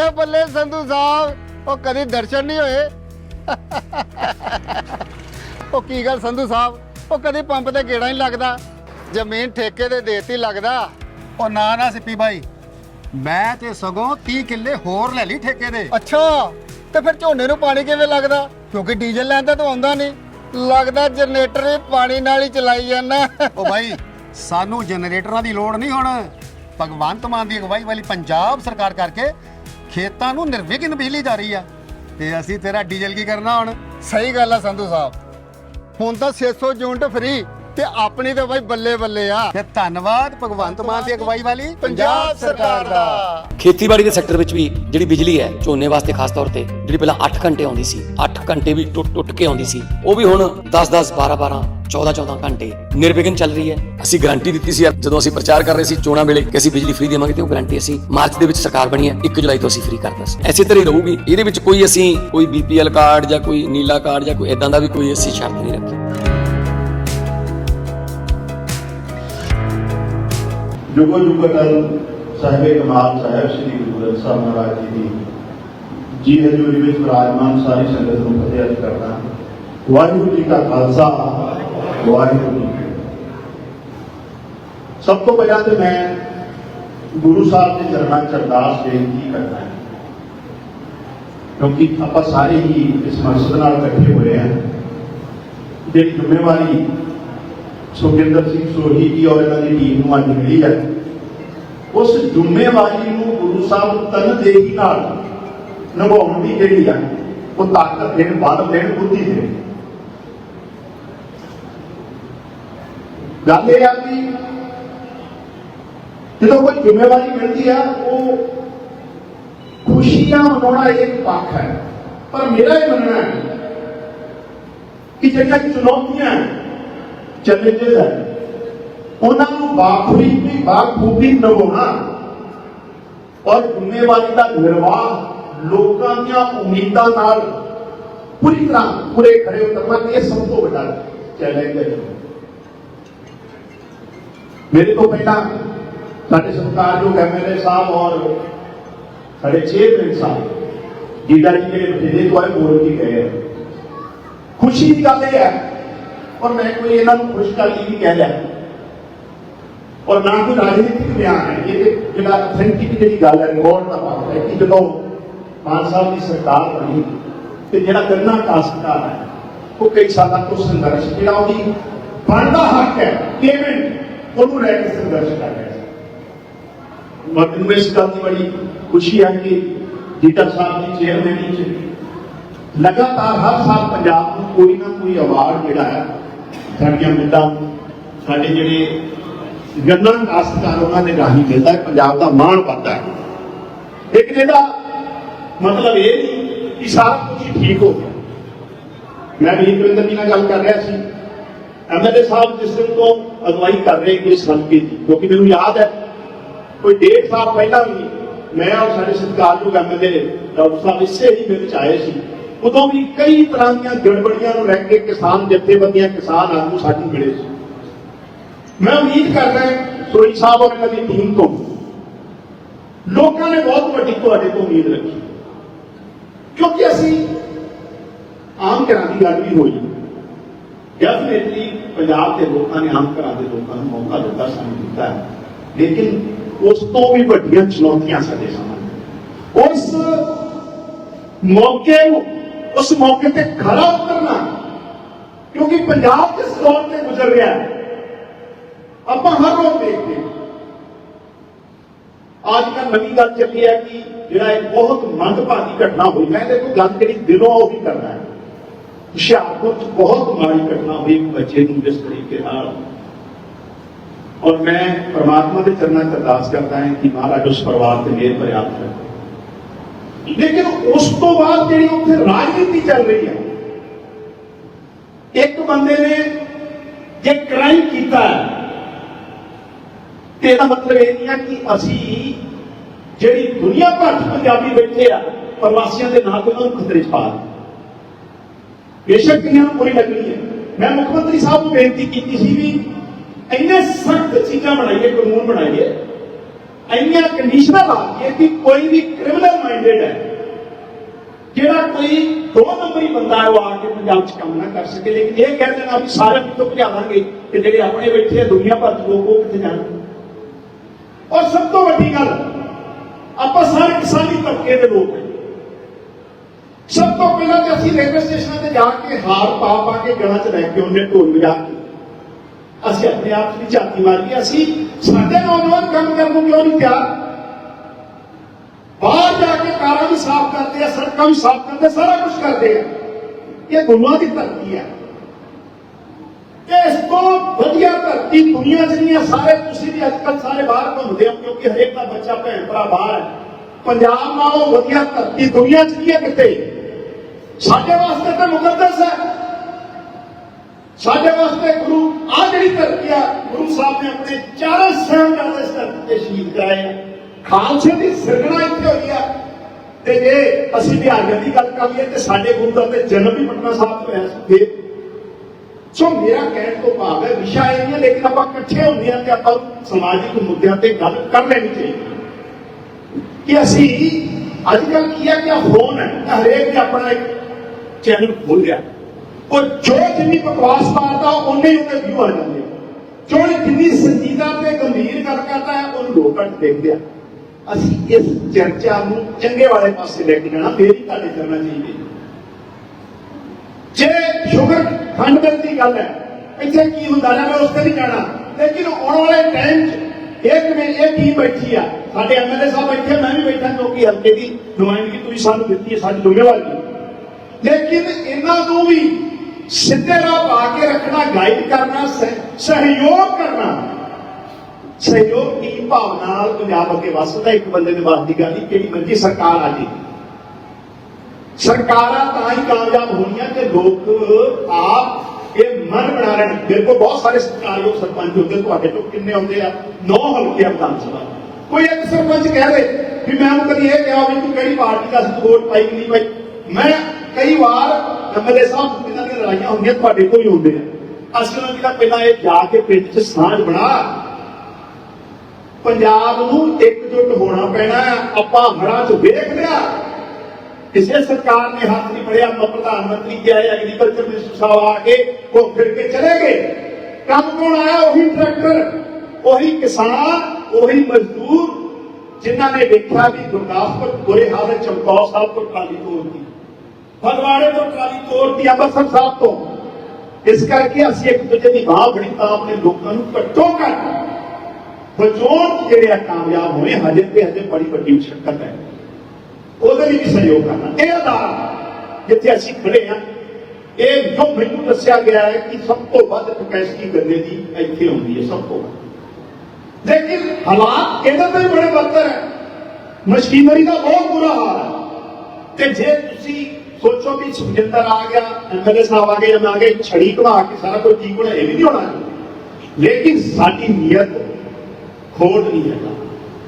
ਬੱਲੇ ਬੱਲੇ ਸੰਧੂ ਸਾਹਿਬ ਉਹ ਕਦੀ ਦਰਸ਼ਨ ਨਹੀਂ ਹੋਏ। ਉਹ ਕੀ ਗੱਲ ਸੰਧੂ ਸਾਹਿਬ ਉਹ ਕਦੀ ਪੰਪ ਤੇ ਗੇੜਾ ਨਹੀਂ ਲੱਗਦਾ। ਜ਼ਮੀਨ ਠੇਕੇ ਤੇ ਦੇਤੀ ਲੱਗਦਾ। ਉਹ ਨਾ ਨਾ ਸਿੱਪੀ ਬਾਈ ਮੈਂ ਤੇ ਸਗੋਂ 30 ਕਿੱਲੇ ਹੋਰ ਲੈ ਲਈ ਠੇਕੇ ਦੇ ਅੱਛਾ ਤੇ ਫਿਰ ਝੋਨੇ ਨੂੰ ਪਾਣੀ ਕਿਵੇਂ ਲੱਗਦਾ? ਕਿਉਂਕਿ ਡੀਜ਼ਲ ਲੈਣ ਤਾਂ ਤੂੰ ਆਉਂਦਾ ਨਹੀਂ। ਲੱਗਦਾ ਜਨਰੇਟਰ ਵੀ ਪਾਣੀ ਨਾਲ ਹੀ ਚਲਾਈ ਜਾਂਦਾ। ਉਹ ਬਾਈ ਸਾਨੂੰ ਜਨਰੇਟਰਾਂ ਦੀ ਲੋੜ ਨਹੀਂ ਹੁਣ। ਭਗਵੰਤ ਮਾਨ ਦੀ ਅਗਵਾਈ ਵਾਲੀ ਪੰਜਾਬ ਸਰਕਾਰ ਕਰਕੇ ਖੇਤਾਂ ਨੂੰ ਨਿਰਵਿਘਨ ਬਿਜਲੀ ਜਾ ਰਹੀ ਆ ਤੇ ਅਸੀਂ ਤੇਰਾ ਡੀਜ਼ਲ ਕੀ ਕਰਨਾ ਹੁਣ? ਸਹੀ ਗੱਲ ਆ ਸੰਧੂ ਸਾਹਿਬ। ਹੁਣ ਤਾਂ 600 ਯੂਨਿਟ ਫ੍ਰੀ ਤੇ ਆਪਣੀ ਤਾਂ ਬਾਈ ਬੱਲੇ ਬੱਲੇ ਆ। ਤੇ ਧੰਨਵਾਦ ਭਗਵੰਤ ਮਾਨ ਦੀ ਅਗਵਾਈ ਵਾਲੀ ਪੰਜਾਬ ਸਰਕਾਰ ਦਾ। ਖੇਤੀਬਾੜੀ ਦੇ ਸੈਕਟਰ ਵਿੱਚ ਵੀ ਜਿਹੜੀ ਬਿਜਲੀ ਹੈ ਝੋਨੇ ਵਾਸਤੇ ਖਾਸ ਤੌਰ ਤੇ ਜਿਹੜੀ ਪਹਿਲਾਂ 8 ਘੰਟੇ ਆਉਂਦੀ ਸੀ 8 ਘੰਟੇ ਵੀ ਟੁੱਟ ਟੁੱਟ ਕੇ ਆਉਂਦੀ ਸੀ ਉਹ ਵੀ ਹੁਣ 10 10 12 12 14 14 ਘੰਟੇ ਨਿਰਵਿਘਨ ਚੱਲ ਰਹੀ ਹੈ। ਅਸੀਂ ਗਾਰੰਟੀ ਦਿੱਤੀ ਸੀ ਜਦੋਂ ਅਸੀਂ ਪ੍ਰਚਾਰ ਕਰ ਰਹੇ ਸੀ ਚੋਣਾਂ ਵੇਲੇ ਕਿ ਅਸੀਂ ਬਿਜਲੀ ਫ੍ਰੀ ਦੇਵਾਂਗੇ ਤੇ ਉਹ ਗਾਰੰਟੀ ਅਸੀਂ ਮਾਰਚ ਦੇ ਵਿੱਚ ਸਰਕਾਰ ਬਣੀ ਹੈ 1 ਜੁਲਾਈ ਤੋਂ ਅਸੀਂ ਫ੍ਰੀ ਕਰਦਾ ਸੀ। ਐਸੇ ਤਰ੍ਹਾਂ ਹੀ ਰਹੂਗੀ। ਇਹਦੇ ਵਿੱਚ ਕੋਈ ਅਸੀਂ ਕੋਈ ਬੀਪੀਐਲ ਕਾਰਡ ਜਾਂ ਕੋਈ ਨੀਲਾ ਕਾਰਡ ਜਾਂ ਕੋਈ ਇਦਾਂ ਦਾ ਵੀ ਕੋਈ ਅਸੀਂ ਸ਼ਰਤ ਨਹੀਂ ਰੱਖੀ। ਜੁਗੋ ਜੁਗ ਅਟਲ ਸਾਹਿਬੇ ਕਮਾਲ ਸਾਹਿਬ ਸ੍ਰੀ ਗੁਰੂ ਗ੍ਰੰਥ ਸਾਹਿਬ ਮਹਾਰਾਜ ਜੀ ਦੀ ਜੀ ਹਜ਼ੂਰੀ ਵਿੱਚ ਵਿਰਾਜਮਾਨ ਸਾਰੀ ਸੰਗਤ ਨੂੰ ਫਤਿਹ ਅਰਜ਼ ਕਰਦਾ ਵਾਹਿਗੁਰੂ ਜੀ ਕਾ ਖਾਲਸਾ ਵਾਹਿਗੁਰੂ ਜੀ ਕੀ ਫਤਿਹ। ਸਭ ਤੋਂ ਪਹਿਲਾਂ ਤੇ ਮੈਂ ਗੁਰੂ ਸਾਹਿਬ ਦੇ ਚਰਨਾਂ 'ਚ ਅਰਦਾਸ ਬੇਨਤੀ ਕਰਦਾ ਹਾਂ ਕਿਉਂਕਿ ਆਪਾਂ ਸਾਰੇ ਹੀ ਇਸ ਮਕਸਦ ਨਾਲ ਇਕੱਠੇ ਹੋਏ ਹਾਂ ਜਿਹੜੀ ਜ਼ਿੰਮੇਵਾਰੀ ਸੁਖਿੰਦਰ ਸਿੰਘ ਸੋਹੀ ਜੀ ਔਰ ਇਹਨਾਂ ਦੀ ਟੀਮ ਨੂੰ ਅੱਜ ਮਿਲੀ ਹੈ। ਉਸ ਜ਼ਿੰਮੇਵਾਰੀ ਨੂੰ ਗੁਰੂ ਸਾਹਿਬ ਤਨ ਦੇਹੀ ਨਾਲ ਨਿਭਾਉਣ ਦੀ ਜਿਹੜੀ ਹੈ, ਉਹ ਤਾਕਤ ਦੇਣ ਬਲ ਦੇਣ, ਬੁੱਧੀ ਦੇਣ। ਗੱਲ ਇਹ ਆ ਕਿ ਜਦੋਂ ਕੋਈ ਜ਼ਿੰਮੇਵਾਰੀ ਮਿਲਦੀ ਆ ਉਹ ਖੁਸ਼ੀਆਂ ਮਨਾਉਣਾ ਇੱਕ ਪੱਖ ਹੈ। ਪਰ ਮੇਰਾ ਇਹ ਮੰਨਣਾ ਹੈ ਕਿ ਜਿਹੜੀਆਂ ਚੁਣੌਤੀਆਂ ਹੈ, ਚੈਲੰਜਸ ਹੈ ਉਹਨਾਂ ਨੂੰ ਬਾਖੂਬੀ ਬਾਖੂਬੀ ਨਿਭਾਉਣਾ ਔਰ ਜ਼ਿੰਮੇਵਾਰੀ ਦਾ ਨਿਰਵਾਹ ਲੋਕਾਂ ਦੀਆਂ ਉਮੀਦਾਂ ਨਾਲ ਪੂਰੀ ਤਰ੍ਹਾਂ ਪੂਰੇ ਖੜੇ ਉਤਰਨਾ ਇਹ ਸਭ ਤੋਂ ਵੱਡਾ ਚੈਲੰਜ ਹੈ। ਮੇਰੇ ਤੋਂ ਪਹਿਲਾਂ ਸਾਡੇ ਸਤਿਕਾਰਯੋਗ ਐਮਐਲਏ ਸਾਹਿਬ ਔਰ ਸਾਡੇ ਚੇਅਰਮੈਨ ਸਾਹਿਬ ਜੀਡਾ ਜੀ ਜਿਹੜੇ ਬਥੇਰੇ ਤੋਂ ਆਏ ਬੋਲ ਕੇ ਗਏ ਖੁਸ਼ੀ ਦੀ ਗੱਲ ਇਹ ਹੈ ਔਰ ਮੈਂ ਕੋਈ ਇਹਨਾਂ ਨੂੰ ਖੁਸ਼ ਕਰ ਲਈ ਵੀ ਕਹਿ ਲਿਆ ਔਰ ਨਾ ਕੋਈ ਰਾਜਨੀਤਿਕ ਬਿਆਨ ਹੈ ਇਹ ਤੇ ਜਿਹੜਾ ਅਥੈਂਟਿਕ ਜਿਹੜੀ ਗੱਲ ਹੈ ਰਿਕਾਰਡ ਦਾ ਬਾਤ ਹੈ ਕਿ ਜਦੋਂ ਮਾਨ ਸਾਹਿਬ ਦੀ ਸਰਕਾਰ ਬਣੀ ਤੇ ਜਿਹੜਾ ਗੰਨਾ ਕਾਸ਼ਤਕਾਰ ਹੈ ਉਹ ਕਈ ਸਾਲਾਂ ਤੋਂ ਸੰਘਰਸ਼ ਜਿਹੜਾ ਉਹਦੀ ਬਣਦਾ ਹੱਕ ਹੈ ਪੇਮੈਂਟ ਉਹਨੂੰ ਲੈ ਕੇ ਸੰਘਰਸ਼ ਕਰ ਰਿਹਾ ਸੀ ਮੈਨੂੰ ਇਸ ਗੱਲ ਦੀ ਬੜੀ ਖੁਸ਼ੀ ਹੈ ਕਿ ਜੀਤਾ ਸਾਹਿਬ ਦੀ ਚੇਅਰਮੈਨੀ ਚ ਲਗਾਤਾਰ ਹਰ ਸਾਲ ਪੰਜਾਬ ਨੂੰ ਕੋਈ ਨਾ ਕੋਈ ਅਵਾਰਡ ਜਿਹੜਾ ਹੈ ਸਾਡੀਆਂ ਮਿੱਲਾਂ ਸਾਡੇ ਜਿਹੜੇ ਗੰਨਾ ਕਾਸ਼ਤਕਾਰ ਉਹਨਾਂ ਦੇ ਰਾਹੀਂ ਮਿਲਦਾ ਹੈ, ਪੰਜਾਬ ਦਾ ਮਾਣ ਵੱਧਦਾ ਹੈ। ਇੱਕ ਜਿਹਦਾ ਮਤਲਬ ਇਹ ਨਹੀਂ ਕਿ ਸਾਰਾ ਕੁਝ ਠੀਕ ਹੋ ਗਿਆ। ਮੈਂ ਵੀ ਇੰਦਰਿੰਦਰ ਜੀ ਨਾਲ ਗੱਲ ਕਰ ਰਿਹਾ ਸੀ। ਐਮਐਲਏ ਸਾਹਿਬ ਜਿਸ ਦਿਨ ਤੋਂ ਅਗਵਾਈ ਕਰ ਰਹੇ ਇਸ ਹਲਕੇ ਦੀ, ਕਿਉਂਕਿ ਮੈਨੂੰ ਯਾਦ ਹੈ, ਕੋਈ ਡੇਢ ਸਾਲ ਪਹਿਲਾਂ ਵੀ ਮੈਂ ਔਰ ਸਾਡੇ ਸਤਿਕਾਰਯੋਗ ਐਮਐਲਏ ਡਾਕਟਰ ਸਾਹਿਬ ਇਸੇ ਹੀ ਵਿੱਚ ਆਏ ਸੀ। ਉਦੋਂ ਵੀ ਕਈ ਤਰ੍ਹਾਂ ਦੀਆਂ ਗੜਬੜੀਆਂ ਨੂੰ ਲੈ ਕੇ ਕਿਸਾਨ ਜਥੇਬੰਦੀਆਂ ਕਿਸਾਨ ਆਗੂ ਸਾਡੀ ਮਿਲੇ ਸੀ। ਮੈਂ ਉਮੀਦ ਕਰਦਾ ਸੋਈ ਸਾਹਿਬ ਔਰ ਇਹਨਾਂ ਦੀ ਟੀਮ ਤੋਂ ਲੋਕਾਂ ਨੇ ਬਹੁਤ ਵੱਡੀ ਤੁਹਾਡੇ ਤੋਂ ਉਮੀਦ ਰੱਖੀ। ਕਿਉਂਕਿ ਅਸੀਂ ਆਮ ਘਰਾਂ ਦੀ ਗੱਲ ਵੀ ਹੋਈ। ਡੈਫੀਨਿਟਲੀ ਪੰਜਾਬ ਦੇ ਲੋਕਾਂ ਨੇ ਆਮ ਘਰਾਂ ਦੇ ਲੋਕਾਂ ਨੂੰ ਮੌਕਾ ਦਿੱਤਾ, ਸਾਨੂੰ ਦਿੱਤਾ ਹੈ। ਲੇਕਿਨ ਉਸ ਤੋਂ ਵੀ ਵੱਡੀਆਂ ਚੁਣੌਤੀਆਂ ਸਾਡੇ ਸਾਹਮਣੇ ਉਸ ਮੌਕੇ ਨੂੰ ਉਸ ਮੌਕੇ ਤੇ ਖੜਾ ਉਤਰਨਾ, ਕਿਉਂਕਿ ਪੰਜਾਬ ਜਿਸ ਦੌਰ ਤੇ ਗੁਜ਼ਰ ਰਿਹਾ ਹੈ, ਆਪਾਂ ਹਰ ਰੋਜ਼ ਦੇਖਦੇ ਹਾਂ। ਅੱਜ ਕੱਲ੍ਹ ਨਵੀਂ ਗੱਲ ਚੱਲੀ ਹੈ ਕਿ ਜਿਹੜਾ ਇੱਕ ਬਹੁਤ ਮੰਦਭਾਗੀ ਘਟਨਾ ਹੋਈ, ਮੈਂ ਦੇਖੋ ਗੱਲ ਜਿਹੜੀ ਦਿਲੋਂ ਉਹ ਵੀ ਕਰਨਾ ਹੈ। ਹੁਸ਼ਿਆਰਪੁਰ ਚ ਬਹੁਤ ਮਾੜੀ ਘਟਨਾ ਹੋਈ, ਇੱਕ ਬੱਚੇ ਨੂੰ ਜਿਸ ਤਰੀਕੇ ਨਾਲ। ਔਰ ਮੈਂ ਪ੍ਰਮਾਤਮਾ ਦੇ ਚਰਨਾਂ 'ਚ ਅਰਦਾਸ ਕਰਦਾ ਹਾਂ ਕਿ ਮਹਾਰਾਜ ਉਸ ਪਰਿਵਾਰ ਤੇ ਮਿਹਰ ਭਰਿਆ ਰੱਖੇ ਲੇਕਿਨ ਉਸ ਤੋਂ ਬਾਅਦ ਜਿਹੜੀ ਉੱਥੇ ਰਾਜਨੀਤੀ ਚੱਲ ਰਹੀ ਹੈ, ਇੱਕ ਬੰਦੇ ਨੇ ਜੇ ਕ੍ਰਾਈਮ ਕੀਤਾ ਹੈ, ਤੇ ਇਹਦਾ ਮਤਲਬ ਇਹ ਨਹੀਂ ਹੈ ਕਿ ਅਸੀਂ ਜਿਹੜੀ ਦੁਨੀਆ ਭਰ 'ਚ ਪੰਜਾਬੀ ਬੈਠੇ ਆ, ਪ੍ਰਵਾਸੀਆਂ ਦੇ ਨਾਂ ਤੇ ਉਹਨਾਂ ਨੂੰ ਖਤਰੇ 'ਚ ਪਾ ਬੇਸ਼ੱਕ ਇਹਨਾਂ ਨੂੰ ਬੁਰੀ ਲੱਗਣੀ ਹੈ। ਮੈਂ ਮੁੱਖ ਮੰਤਰੀ ਸਾਹਿਬ ਨੂੰ ਬੇਨਤੀ ਕੀਤੀ ਸੀ ਵੀ ਇੰਨੇ ਸਖਤ ਚੀਜ਼ਾਂ ਬਣਾਈਏ, ਕਾਨੂੰਨ ਬਣਾਈਏ ਇੰਨੀਆਂ ਕੰਡੀਸ਼ਨਾਂ ਲਾ ਕੇ ਕਿ ਕੋਈ ਵੀ ਕ੍ਰਿਮੀਨਲ ਮਾਈਂਡਡ ਹੈ, ਜਿਹੜਾ ਕੋਈ ਦੋ ਨੰਬਰੀ ਬੰਦਾ ਉਹ ਆ ਕੇ ਪੰਜਾਬ 'ਚ ਕੰਮ ਨਾ ਕਰ ਸਕੇ। ਲੇਕਿਨ ਇਹ ਕਹਿ ਦੇਣਾ ਵੀ ਸਾਰੇ ਕਿਤੋਂ ਭਜਾ ਕਿ ਜਿਹੜੇ ਆਪਣੇ ਬੈਠੇ ਆ, ਦੁਨੀਆ ਭਰ ਦੇ ਲੋਕ ਉਹ ਕਿੱਥੇ ਜਾਣ। ਔਰ ਸਭ ਤੋਂ ਵੱਡੀ ਗੱਲ, ਆਪਾਂ ਸਾਰੇ ਕਿਸਾਨੀ ਤਬਕੇ ਦੇ ਲੋਕ ਹਾਂ। ਸਭ ਤੋਂ ਪਹਿਲਾਂ ਤੇ ਅਸੀਂ ਰੇਲਵੇ ਸਟੇਸ਼ਨਾਂ ਤੇ ਜਾ ਕੇ ਹਾਰ ਪਾ ਪਾ ਕੇ ਗਲਾਂ 'ਚ ਲੈ ਕੇ ਉਹਨੇ ਢੋਲ ਵਜਾ ਕੇ। ਅਸੀਂ ਆਪਣੇ ਆਪ ਦੀ ਝਾਤੀ ਮਾਰੀ ਅਸੀਂ ਸਾਡੇ ਨੌਜਵਾਨ ਕੰਮ ਕਰਨ ਨੂੰ ਕਿਉਂ ਨਹੀਂ ਤਿਆਰ? ਬਾਹਰ ਜਾ ਕੇ ਕਾਰਾਂ ਵੀ ਸਾਫ਼ ਕਰਦੇ ਆ, ਸੜਕਾਂ ਵੀ ਸਾਫ਼ ਕਰਦੇ ਸਾਰਾ ਕੁਝ ਕਰਦੇ ਆ। ਇਹ ਗੁਰੂਆਂ ਦੀ ਧਰਤੀ ਹੈ। ਇਸ ਤੋਂ ਵਧੀਆ ਧਰਤੀ ਦੁਨੀਆ 'ਚ ਨਹੀਂ ਹੈ, ਸਾਰੇ ਤੁਸੀਂ ਵੀ ਅੱਜ ਕੱਲ੍ਹ ਸਾਰੇ ਬਾਹਰ ਘੁੰਮਦੇ ਹੋ, ਕਿਉਂਕਿ ਹਰੇਕ ਦਾ ਬੱਚਾ ਭੈਣ ਭਰਾ ਬਾਹਰ ਹੈ। ਪੰਜਾਬ ਨਾਲੋਂ ਵਧੀਆ ਧਰਤੀ ਦੁਨੀਆ 'ਚ ਨਹੀਂ ਹੈ ਕਿਤੇ ਸਾਡੇ ਵਾਸਤੇ ਤਾਂ ਮੁਕੱਦਸ ਹੈ। ਸਾਡੇ ਵਾਸਤੇ ਗੁਰੂ ਆ ਜਿਹੜੀ ਧਰਤੀ ਆ, ਗੁਰੂ ਸਾਹਿਬ ਨੇ ਆਪਣੇ ਚਾਰੇ ਸਾਹਿਬਜ਼ਾਦੇ ਇਸ ਧਰਤੀ ਤੇ ਸ਼ਹੀਦ ਕਰਾਏ ਆ। ਖਾਲਸੇ ਦੀ ਸਿਰਜਣਾ ਇੱਥੇ ਹੋਈ ਆ। ਤੇ ਜੇ ਅਸੀਂ ਬਿਹਾਰੀਆਂ ਦੀ ਗੱਲ ਕਰ ਲਈਏ, ਤੇ ਸਾਡੇ ਗੁਰੂ ਦਾ ਤੇ ਜਨਮ ਵੀ ਪਟਨਾ ਸਾਹਿਬ ਤੋਂ ਹੋਇਆ ਸੀ। ਫਿਰ ਸੋ ਮੇਰਾ ਕਹਿਣ ਤੋਂ ਭਾਵ ਹੈ, ਵਿਸ਼ਾ ਇਹ ਨਹੀਂ ਹੈ, ਲੇਕਿਨ ਆਪਾਂ ਇਕੱਠੇ ਹੁੰਦੇ ਹਾਂ ਤੇ ਆਪਾਂ ਸਮਾਜਿਕ ਮੁੱਦਿਆਂ ਤੇ ਗੱਲ ਕਰ ਲੈਣੀ ਚਾਹੀਦੀ ਕਿ ਅਸੀਂ ਅੱਜ ਕੱਲ੍ਹ ਕੀ ਹੈ ਕਿ ਆਹ ਫੋਨ ਹੈ। ਹਰੇਕ ਨੇ ਆਪਣਾ ਇੱਕ ਚੈਨਲ ਖੋਲ ਲਿਆ। ਉਹ ਜੋ ਜਿੰਨੀ ਬਕਵਾਸ ਮਾਰਦਾ ਉਹਨੇ ਹੀ ਉਹਦੇ ਵਿਊ ਆ ਜਾਂਦੇ ਜੋ ਜਿੰਨੀ ਸੰਜੀਦਾ ਤੇ ਗੰਭੀਰ ਗੱਲ ਕਰਦਾ ਹੈ ਉਹਨੂੰ ਲੋਕ ਘੱਟ ਦੇਖਦੇ ਆ ਅਸੀਂ ਇਸ ਚਰਚਾ ਨੂੰ ਚੰਗੇ ਵਾਲੇ ਪਾਸੇ ਲੈ ਕੇ ਜਾਣਾ ਫੇਰ ਹੀ ਤੁਹਾਡੇ ਕਰਨਾ ਚਾਹੀਦੀ ਜੇ ਸ਼ੂਗਰ ਖੰਡ ਮਿਲ ਦੀ ਗੱਲ ਹੈ ਇੱਥੇ ਕੀ ਹੁੰਦਾ ਨਾ ਮੈਂ ਉਸ ਤੇ ਨਹੀਂ ਜਾਣਾ ਲੇਕਿਨ ਆਉਣ ਵਾਲੇ ਟਾਈਮ 'ਚ ਇੱਕ ਮੇ ਇਹ ਟੀਮ ਬੈਠੀ ਆ ਸਾਡੇ ਐਮਐਲਏ ਸਾਹਿਬ ਬੈਠੇ ਮੈਂ ਵੀ ਬੈਠਾ ਕਿਉਂਕਿ ਹਲਕੇ ਦੀ ਨੁਮਾਇੰਦਗੀ ਤੁਸੀਂ ਸਾਨੂੰ ਦਿੱਤੀ ਹੈ ਸਾਡੀ ਜ਼ਿੰਮੇਵਾਰੀ ਹੈ ਲੇਕਿਨ ਇਹਨਾਂ ਨੂੰ ਵੀ ਸਿੱਧੇ ਰਾਹ ਪਾ ਕੇ ਰੱਖਣਾ ਗਾਈਡ ਕਰਨਾ ਸਹਿਯੋਗ ਕਰਨਾ। ਸਹਿਯੋਗ ਦੀ ਭਾਵਨਾ ਨਾਲ ਪੰਜਾਬ ਅੱਗੇ ਵੱਸਦਾ ਇੱਕ ਬੰਦੇ ਦੇ ਵਾਸਤੇ ਗੱਲ ਨਹੀਂ, ਕਿਹੜੀ ਮਰਜ਼ੀ ਸਰਕਾਰ ਆ ਜੀ। ਸਰਕਾਰਾਂ ਤਾਂ ਹੀ ਕਾਮਯਾਬ ਹੋਣੀਆਂ ਕਿ ਲੋਕ ਆਪ ਇਹ ਮਨ ਬਣਾ ਲੈਣ ਮੇਰੇ ਕੋਲ ਬਹੁਤ ਸਾਰੇ ਸਰਕਾਰਯੋਗ ਸਰਪੰਚ ਹੁੰਦੇ, ਤੁਹਾਡੇ ਤੋਂ ਕਿੰਨੇ ਆਉਂਦੇ ਆ? ਨੌ ਹਲਕੇ ਆ ਵਿਧਾਨ ਸਭਾ। ਕੋਈ ਇੱਕ ਸਰਪੰਚ ਕਹਿ ਦੇ ਵੀ ਮੈਂ ਉਹਨੂੰ ਕਦੀ ਇਹ ਕਿਹਾ ਵੀ ਤੂੰ ਕਿਹੜੀ ਪਾਰਟੀ ਦਾ ਸੀ ਪਾਈ ਕਿ ਨਹੀਂ ਪਾਈ? ਮੈਂ ਕਈ ਵਾਰ ਐਮਐਲਏ ਸਾਹਿਬ ਜਿਨ੍ਹਾਂ ਦੀਆਂ ਲੜਾਈਆਂ ਹੁੰਦੀਆਂ ਤੁਹਾਡੇ ਕੋਲ ਹੀ ਹੁੰਦੇ ਆ ਅਸੀਂ ਉਹਨਾਂ ਦੀ ਤਾਂ ਪਹਿਲਾਂ ਇਹ ਜਾ ਕੇ ਪਿੰਡ 'ਚ ਸਾਂਝ ਬਣਾ ਪੰਜਾਬ ਨੂੰ ਇਕਜੁੱਟ ਹੋਣਾ ਪੈਣਾ ਹੈ। ਆਪਾਂ ਹੜਾਂ 'ਚ ਵੇਖ ਲਿਆ ਕਿਸੇ ਸਰਕਾਰ ਨੇ ਹੱਥ ਨਹੀਂ ਫੜਿਆ ਮ- ਪ੍ਰਧਾਨ ਮੰਤਰੀ ਜੀ ਆਏ ਐਗਰੀਕਲਚਰ ਮਿਨਿਸਟਰ ਸਾਹਿਬ ਆ ਕੇ ਘੁੰਮ ਫਿਰ ਕੇ ਚਲੇ ਗਏ ਕੰਮ ਕੌਣ ਆਇਆ ਉਹੀ ਟਰੈਕਟਰ ਉਹੀ ਕਿਸਾਨ ਉਹੀ ਮਜ਼ਦੂਰ ਜਿਨ੍ਹਾਂ ਨੇ ਵੇਖਿਆ ਵੀ ਗੁਰਦਾਸਪੁਰ ਬੁਰੇ ਹਾਲਤ ਚਮਕੌਰ ਸਾਹਿਬ ਤੋਂ ਟਰਾਲੀ ਤੋੜਦੀ ਫਗਵਾੜੇ ਤੋਂ ਟਰਾਲੀ ਤੋੜਦੀ ਅੰਮ੍ਰਿਤਸਰ ਸਾਹਿਬ ਤੋਂ। ਇਸ ਕਰਕੇ ਅਸੀਂ ਇੱਕ ਦੂਜੇ ਦੀ ਬਾਹ ਫੜੀ ਤਾਂ ਆਪਣੇ ਲੋਕਾਂ ਨੂੰ ਘੱਟੋ ਘੱਟ ਬਚਾਉਣ ਜਿਹੜੇ ਆ ਕਾਮਯਾਬ ਹੋਏ, ਹਜੇ ਤੇ ਹਜੇ ਬੜੀ ਵੱਡੀ ਮੁਸ਼ਕਲ ਹੈ। ਉਹਦੇ ਲਈ ਵੀ ਸਹਿਯੋਗ ਕਰਨਾ। ਇਹ ਅਦਾਰ ਜਿੱਥੇ ਅਸੀਂ ਖੜੇ ਆ ਇਹ ਜੋ ਮੈਨੂੰ ਦੱਸਿਆ ਗਿਆ ਹੈ ਕਿ ਸਭ ਤੋਂ ਵੱਧ ਕਪੈਸਿਟੀ ਗੰਨੇ ਦੀ ਇੱਥੇ ਹੁੰਦੀ ਹੈ, ਸਭ ਤੋਂ ਵੱਧ। ਲੇਕਿਨ ਹਾਲਾਤ ਇਹਦੇ ਤੋਂ ਵੀ ਬੜੇ ਬੱਤਰ ਹੈ। ਮਸ਼ੀਨਰੀ ਦਾ ਬਹੁਤ ਬੁਰਾ ਹਾਲ ਹੈ। ਤੇ ਜੇ ਤੁਸੀਂ ਸੋਚੋ ਵੀ ਸੁਖਜਿੰਦਰ ਆ ਗਿਆ ਐਮਐਲਏ ਸਾਹਿਬ ਆ ਗਏ ਮੈਂ ਆ ਗਏ ਛੜੀ ਘਵਾ ਕੇ ਸਾਰਾ ਕੁਝ ਠੀਕ ਹੋਣਾ, ਇਹ ਵੀ ਨਹੀਂ ਹੋਣਾ। ਲੇਕਿਨ ਸਾਡੀ ਨੀਅਤ ਖੋਟ ਨਹੀਂ ਹੈਗਾ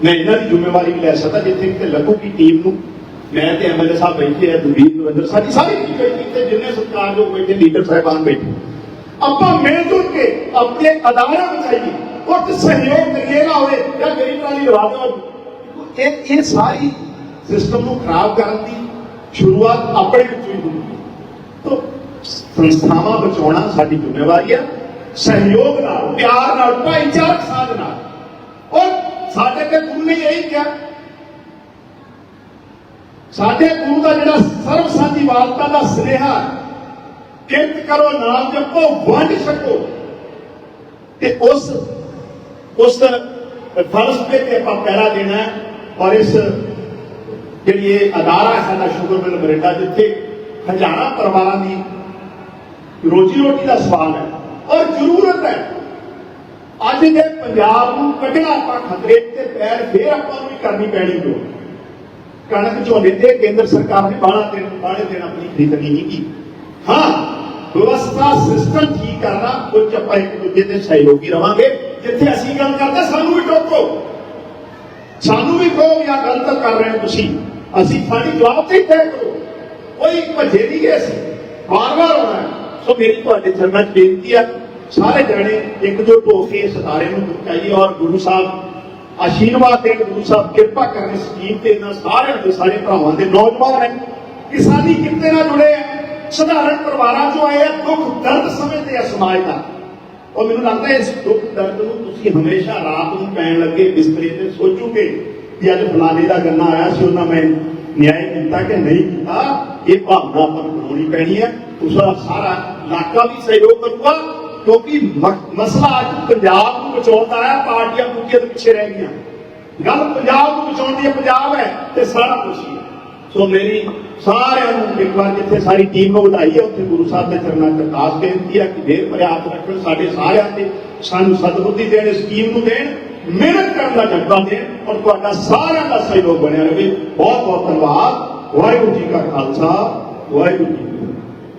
ਮੈਂ ਇਹਨਾਂ ਦੀ ਜ਼ਿੰਮੇਵਾਰੀ ਵੀ ਲੈ ਸਕਦਾ, ਜਿੱਥੇ ਕਿਤੇ ਲੱਗੂ ਕਿ ਟੀਮ ਨੂੰ। ਮੈਂ ਤੇ ਐਮਐਲਏ ਸਾਹਿਬ ਬੈਠੇ ਆ ਦੁਬੀਰ ਨਰਿੰਦਰ ਸਾਡੀ ਸਾਰੀ ਟੀਮ ਬੈਠੀ ਤੇ ਜਿੰਨੇ ਸਰਕਾਰ ਜੋ ਬੈਠੇ ਲੀਡਰ ਸਾਹਿਬਾਨ ਬੈਠੇ। ਆਪਾਂ ਮਿਲ ਜੁਲ ਕੇ ਆਪਣੇ ਅਦਾਰਾ ਬਚਾਈਏ ਉਹ ਸਹਿਯੋਗ ਕਰੀਏ ਨਾ ਹੋਵੇ, ਜਾਂ ਗਰੀਬ ਵਾਲੀ ਲਵਾ ਦਿਓ ਇਹ ਇਹ ਸਾਰੀ ਸਿਸਟਮ ਨੂੰ ਖਰਾਬ ਕਰਨ ਦੀ ਸ਼ੁਰੂਆਤ ਆਪਣੇ ਵਿੱਚ ਹੀ ਹੁੰਦੀ ਹੈ। ਸੰਸਥਾਵਾਂ ਬਚਾਉਣਾ ਸਾਡੀ ਜ਼ਿੰਮੇਵਾਰੀ ਹੈ। ਸਹਿਯੋਗ ਨਾਲ, ਪਿਆਰ ਨਾਲ, ਭਾਈਚਾਰਕ ਸਾਧ ਨਾਲ। ਔਰ ਸਾਡੇ ਤੇ ਗੁਰੂ ਨੇ ਇਹੀ ਕਿਹਾ, ਸਾਡੇ ਗੁਰੂ ਦਾ ਜਿਹੜਾ ਸਰਬ ਸਾਂਝੀਵਾਲਤਾ ਦਾ ਸੁਨੇਹਾ ਕਿਰਤ ਕਰੋ, ਨਾਮ ਜਪੋ, ਵੰਡ ਛਕੋ। ਤੇ ਉਸ ਉਸ ਫਲਸਫੇ ਤੇ ਆਪਾਂ ਪਹਿਰਾ ਦੇਣਾ ਔਰ ਇਸ ਜਿਹੜੀ ਇਹ ਅਦਾਰਾ ਹੈ ਸਾਡਾ ਸ਼ੁਗਰ ਮਿਲ ਮਰਿੰਡਾ, ਜਿੱਥੇ ਹਜ਼ਾਰਾਂ ਪਰਿਵਾਰਾਂ ਦੀ ਰੋਜੀ ਰੋਟੀ ਦਾ ਸਵਾਲ ਹੈ ਔਰ ਜ਼ਰੂਰਤ ਹੈ। ਅੱਜ ਦੇ ਪੰਜਾਬ ਨੂੰ ਕੱਢਣਾ ਆਪਾਂ ਖਤਰੇ ਤੇ ਪੈਰ, ਫੇਰ ਆਪਾਂ ਨੂੰ ਹੀ ਕਰਨੀ ਪੈਣੀ ਜੋ ਕਣਕ ਝੋਨੇ ਤੇ ਕੇਂਦਰ ਸਰਕਾਰ ਨੇ ਬਾਣਾ ਦੇਣ ਬਾਣੇ ਦੇਣ ਆਪਣੀ ਖਰੀਦਣੀ ਨਹੀਂ ਕੀ ਹਾਂ, ਵਿਵਸਥਾ ਸਿਸਟਮ ਠੀਕ ਕਰਨਾ ਉਹ ਆਪਾਂ ਇੱਕ ਦੂਜੇ ਦੇ ਸਹਿਯੋਗੀ ਰਵਾਂਗੇ, ਜਿੱਥੇ ਅਸੀਂ ਗੱਲ ਕਰਦੇ ਸਾਨੂੰ ਵੀ ਟੋਕੋ। ਸਾਨੂੰ ਵੀ ਕਹੋ ਵੀ ਆਹ ਗਲਤ ਕਰ ਰਹੇ ਹੋ ਤੁਸੀਂ। ਅਸੀਂ ਸਾਡੀ ਜਵਾਬ ਤੇ ਤੈਅ ਕਰੋ। ਕੋਈ ਭੱਜੇ ਨਹੀਂ ਗਏ ਅਸੀਂ। ਵਾਰ-ਵਾਰ ਆਉਣਾ ਸੋ ਮੇਰੀ ਤੁਹਾਡੇ ਚਰਨਾਂ 'ਚ ਬੇਨਤੀ ਆ, ਸਾਰੇ ਜਾਣੇ ਇਕਜੁੱਟ ਹੋ ਕੇ ਇਸ ਅਦਾਰੇ ਨੂੰ ਬਚਾਈਏ ਔਰ ਗੁਰੂ ਸਾਹਿਬ, ਆਸ਼ੀਰਵਾਦ ਦੇ ਗੁਰੂ ਸਾਹਿਬ, ਕਿਰਪਾ ਕਰਨ ਸਕੀਮ ਤੇ ਇਹਨਾਂ ਸਾਰਿਆਂ ਦੇ, ਸਾਰੇ ਭਰਾਵਾਂ ਦੇ ਨੌਜਵਾਨ ਹੈ ਕਿਸਾਨੀ ਕਿੱਤੇ ਨਾਲ ਜੁੜੇ ਆ, ਸਧਾਰਨ ਪਰਿਵਾਰਾਂ ਚੋਂ ਆਏ ਆ, ਦੁੱਖ, ਦਰਦ ਸਮਝਦੇ ਆ ਸਮਾਜ ਦਾ। ਔਰ ਮੈਨੂੰ ਲੱਗਦਾ ਇਸ ਦੁੱਖ, ਦਰਦ ਨੂੰ ਤੁਸੀਂ ਹਮੇਸ਼ਾ ਰਾਤ ਨੂੰ ਪੈਣ ਲੱਗੇ, ਬਿਸਤਰੇ ਤੇ ਸੋਚੋਗੇ। ਕਿ ਅੱਜ ਫਲਾਣੇ ਦਾ ਗੰਨਾ ਆਇਆ ਸੀ ਉਹਨਾਂ ਮੈਂ ਨਿਆਂ ਕੀਤਾ ਕਿ ਨਹੀਂ ਕੀਤਾ ਇਹ ਭਾਵਨਾ ਆਪਾਂ ਪੈਣੀ ਹੈ। ਉਸ ਸਾਰਾ ਇਲਾਕਾ ਵੀ ਸਹਿਯੋਗ ਕਰੂਗਾ ਕਿਉਂਕਿ ਮਸਲਾ ਅੱਜ ਪੰਜਾਬ ਨੂੰ ਬਚਾਉਂਦਾ ਹੈ ਪਾਰਟੀਆਂ ਪੂਟੀਆਂ ਦੇ ਪਿੱਛੇ ਰਹਿ ਗਈਆਂ। ਗੱਲ ਪੰਜਾਬ ਨੂੰ ਬਚਾਉਣ ਦੀ ਹੈ, ਪੰਜਾਬ ਹੈ ਤੇ ਸਾਰਾ ਕੁਝ ਹੀ ਹੈ। ਸੋ ਮੇਰੀ ਸਾਰਿਆਂ ਨੂੰ ਇੱਕ ਵਾਰ ਜਿੱਥੇ ਸਾਰੀ ਟੀਮ ਨੂੰ ਵਧਾਈ ਹੈ ਉੱਥੇ ਗੁਰੂ ਸਾਹਿਬ ਦੇ ਚਰਨਾਂ 'ਚ ਅਰਦਾਸ ਬੇਨਤੀ ਹੈ ਕਿ ਦੇਰ ਪ੍ਰਿਆਪਤ ਰੱਖਣ ਸਾਡੇ ਸਾਰਿਆਂ ਤੇ ਸਾਨੂੰ ਸਤਬੁੱਧੀ ਦੇਣ ਇਸ ਸਕੀਮ ਨੂੰ ਦੇਣ ਮਿਹਨਤ ਕਰਨ ਦਾ ਜਜ਼ਬਾ ਦੇਣ ਔਰ ਤੁਹਾਡਾ ਸਾਰਿਆਂ ਦਾ ਸਹਿਯੋਗ ਬਣਿਆ ਰਹੇ। ਬਹੁਤ ਬਹੁਤ ਧੰਨਵਾਦ। ਵਾਹਿਗੁਰੂ ਜੀ ਕਾ ਖਾਲਸਾ, ਵਾਹਿਗੁਰੂ ਜੀ